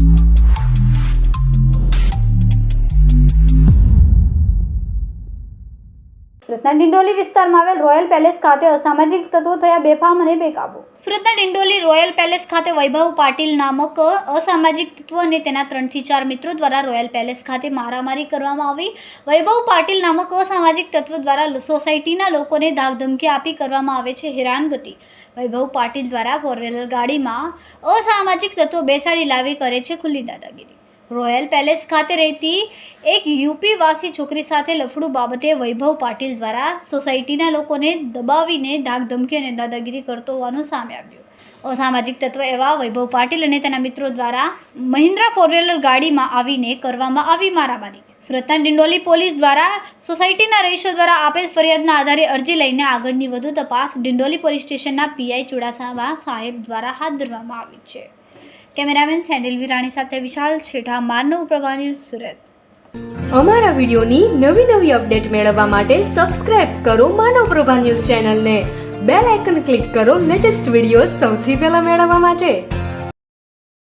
you સુરતના ડિંડોલી વિસ્તારમાં આવેલ રોયલ પેલેસ ખાતે અસામાજિક તત્વો થયા બેફામ અને બેકાબુ. સુરતના ડિંડોલી રોયલ પેલેસ ખાતે વૈભવ પાટીલ નામક અસામાજિક તત્વ અને તેના ત્રણથી ચાર મિત્રો દ્વારા રોયલ પેલેસ ખાતે મારામારી કરવામાં આવી. વૈભવ પાટીલ નામક અસામાજિક તત્વ દ્વારા સોસાયટીના લોકોને ધાકધમકી આપી કરવામાં આવે છે હેરાનગતિ. વૈભવ પાટીલ દ્વારા ફોર વ્હીલર ગાડીમાં અસામાજિક તત્વો બેસાડી લાવી કરે છે ખુલ્લી દાદાગીરી. રોયલ પેલેસ ખાતે રહેતી એક યુપી વાસી છોકરી સાથે લફડું બાબતે વૈભવ પાટીલ દ્વારા સોસાયટીના લોકોને દબાવીને ધાકધમકી અને દાદાગીરી કરતો હોવાનું સામે આવ્યું. અસામાજિક તત્વ એવા વૈભવ પાટીલ અને તેના મિત્રો દ્વારા મહિન્દ્રા ફોર વ્હીલર ગાડીમાં આવીને કરવામાં આવી મારામારી. સુરતના ડિંડોલી પોલીસ દ્વારા સોસાયટીના રહીશો દ્વારા આપેલ ફરિયાદના આધારે અરજી લઈને આગળની વધુ તપાસ ડિંડોલી પોલીસ સ્ટેશનના પીઆઈ ચુડાસમા સાહેબ દ્વારા હાથ ધરવામાં આવી છે. કેમેરામેન સેન્ડિલ વિરાણી સાથે વિશાલ છેઠા, માનવ પ્રવાહ સુરત. અમારા વિડીયોની નવી નવી અપડેટ મેળવવા માટે સબસ્ક્રાઇબ કરો માનવ પ્રભા ન્યૂઝ ચેનલને. બેલ આઇકન ક્લિક કરો લેટેસ્ટ વીડિયો સૌથી પહેલા મેળવવા માટે.